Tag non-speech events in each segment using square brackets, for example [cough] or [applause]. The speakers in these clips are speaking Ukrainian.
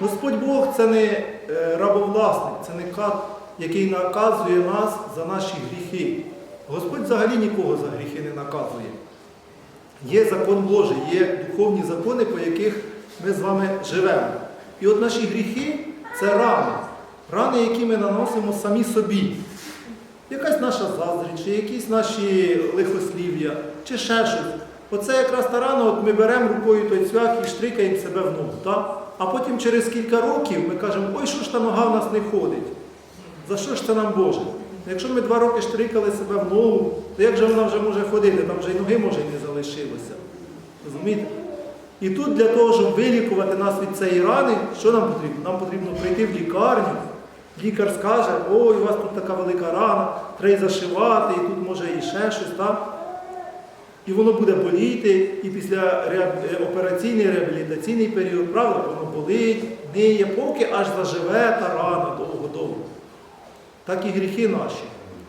Господь Бог це не е, рабовласник, це не кат, який наказує нас за наші гріхи. Господь взагалі нікого за гріхи не наказує. Є закон Божий, є духовні закони, по яких ми з вами живемо. І от наші гріхи це рани. Рани, які ми наносимо самі собі. Якась наша заздрість, чи якісь наші лихослів'я, чи ще щось. Оце якраз та рана, от ми беремо рукою той цвях і штрикаємо себе в ногу. Так? А потім через кілька років ми кажемо, ой, що ж та нога в нас не ходить. За що ж це нам Боже? Якщо ми два роки штрикали себе в ногу, то як же вона вже може ходити? Там вже й ноги може і не залишилося. Розумієте? І тут для того, щоб вилікувати нас від цієї рани, що нам потрібно? Нам потрібно прийти в лікарню. Лікар скаже, ой, у вас тут така велика рана, треба зашивати, і тут може і ще щось, так? І воно буде боліти, і після е, операційний реабілітаційний період, правда, воно болить, ниє, поки аж заживе та рана довго-довго. Так і гріхи наші.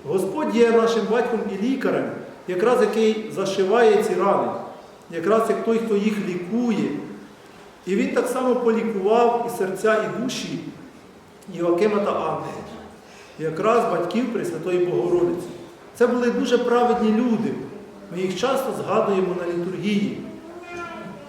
Господь є нашим батьком і лікарем, якраз який зашиває ці рани, якраз як той, хто їх лікує. І він так само полікував і серця, і душі Іоакима та Анни, якраз батьків Пресвятої Богородиці. Це були дуже праведні люди. Ми їх часто згадуємо на літургії.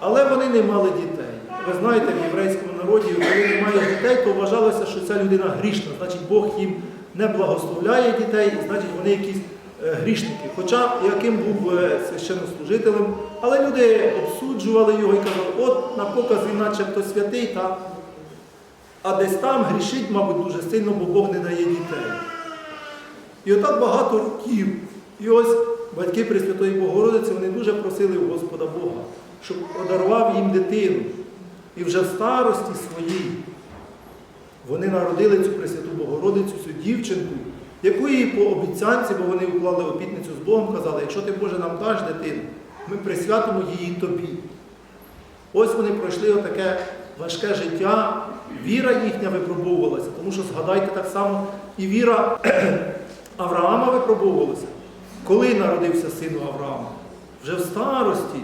Але вони не мали дітей. Ви знаєте, в єврейському народі, коли немає дітей, то вважалося, що ця людина грішна. Значить, Бог їм не благословляє дітей, і значить вони якісь е, грішники. Хоча яким був е, священнослужителем, але люди обсуджували його і казали, от на показ він начебто святий, та, а десь там грішить, мабуть, дуже сильно, бо Бог не дає дітей. І отак багато років. І ось батьки Пресвятої Богородиці вони дуже просили у Господа Бога, щоб подарував їм дитину. І вже в старості своїй вони народили цю Пресвяту Богородицю, цю дівчинку, якої по обіцянці, бо вони уклали обітницю з Богом, казали, якщо ти Боже нам даш дитину, ми присвятимо її тобі. Ось вони пройшли отаке важке життя, віра їхня випробовувалася, тому що згадайте так само, і віра [clears throat] Авраама випробовувалася. Коли народився син Авраама? Вже в старості.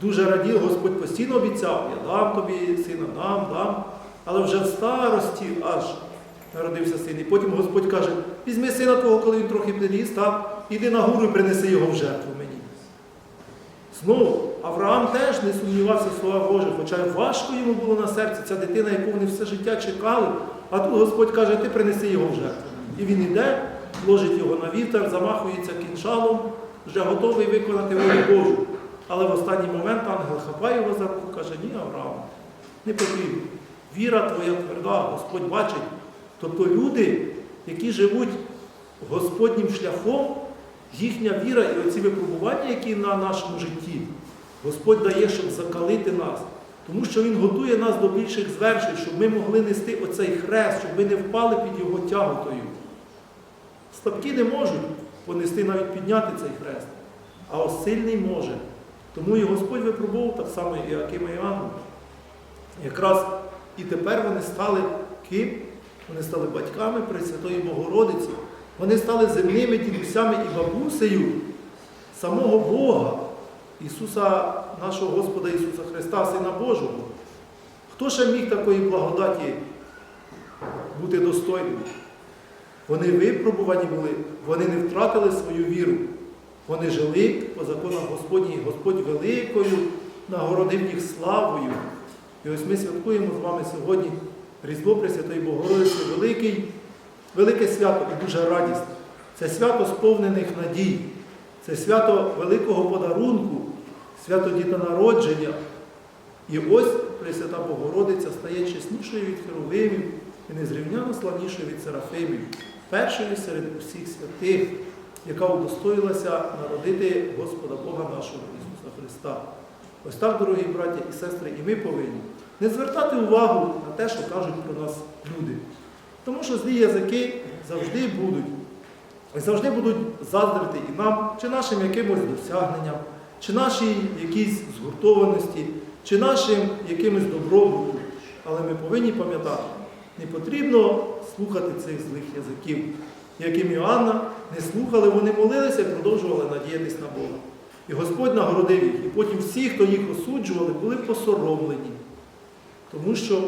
Дуже радів, Господь постійно обіцяв, я дам тобі сина, дам, дам. Але вже в старості аж народився син. І потім Господь каже, візьми сина твого, коли він трохи підріс, так, іди на гору і принеси його в жертву мені. Знову, Авраам теж не сумнівався в слова Божих, хоча важко йому було на серці ця дитина, яку вони все життя чекали. А тут Господь каже, ти принеси його в жертву. І він іде, ложить його на вівтар, замахується кінчалом, вже готовий виконати волю Божу. Але в останній момент ангел хапає його за руку, каже, ні, Авраам, не потрібно. Віра твоя тверда, Господь бачить. Тобто люди, які живуть Господнім шляхом, їхня віра і оці випробування, які на нашому житті, Господь дає, щоб закалити нас. Тому що Він готує нас до більших звершень, щоб ми могли нести оцей хрест, щоб ми не впали під його тяготою. Слабкі не можуть понести навіть підняти цей хрест, а ось сильний може. Тому і Господь випробував так само і Акима і Якраз і тепер вони стали ким? Вони стали батьками Пресвятої Богородиці. Вони стали земними дідусями і бабусею самого Бога, Ісуса, нашого Господа Ісуса Христа, Сина Божого. Хто ще міг такої благодаті бути достойним? Вони випробувані були, вони не втратили свою віру. Вони жили по законах Господній, Господь великою нагородив їх славою. І ось ми святкуємо з вами сьогодні Різдво Пресвятої Богородиці, великий, велике свято і дуже радісне. Це свято сповнених надій, це свято великого подарунку, свято дітонародження. І ось Пресвята Богородиця стає чеснішою від Херовимів і незрівняно славнішою від Серафимів, першою серед усіх святих, яка удостоїлася народити Господа Бога нашого Ісуса Христа. Ось так, дорогі браті і сестри, і ми повинні не звертати увагу на те, що кажуть про нас люди. Тому що злі язики завжди будуть. Завжди будуть заздрити і нам, чи нашим якимось досягненням, чи нашій якійсь згуртованості, чи нашим якимось добробуту. Але ми повинні пам'ятати, не потрібно слухати цих злих язиків, яким Іоанна не слухали, вони молилися і продовжували надіятись на Бога. І Господь нагородив їх. І потім всі, хто їх осуджували, були посоромлені. Тому що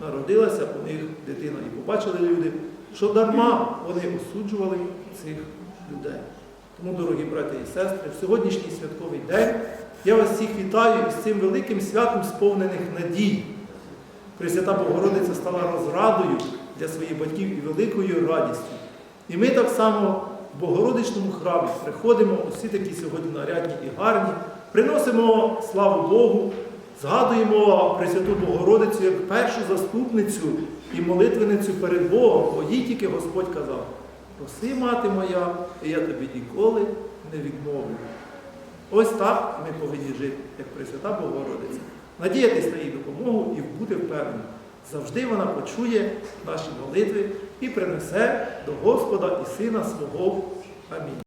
народилася у них дитина. І побачили люди, що дарма вони осуджували цих людей. Тому, дорогі брати і сестри, в сьогоднішній святковий день я вас всіх вітаю із цим великим святом сповнених надій. Пресвята Богородиця стала розрадою для своїх батьків і великою радістю. І ми так само в Богородичному храмі приходимо, усі такі сьогодні нарядні і гарні, приносимо славу Богу, згадуємо Пресвяту Богородицю як першу заступницю і молитвеницю перед Богом, бо їй тільки Господь казав, проси, мати моя, і я тобі ніколи не відмовлю. Ось так ми повинні жити, як Пресвята Богородиця. Надіятись на її допомогу і бути впевненим. Завжди вона почує наші молитви і принесе до Господа і Сина свого. Амінь.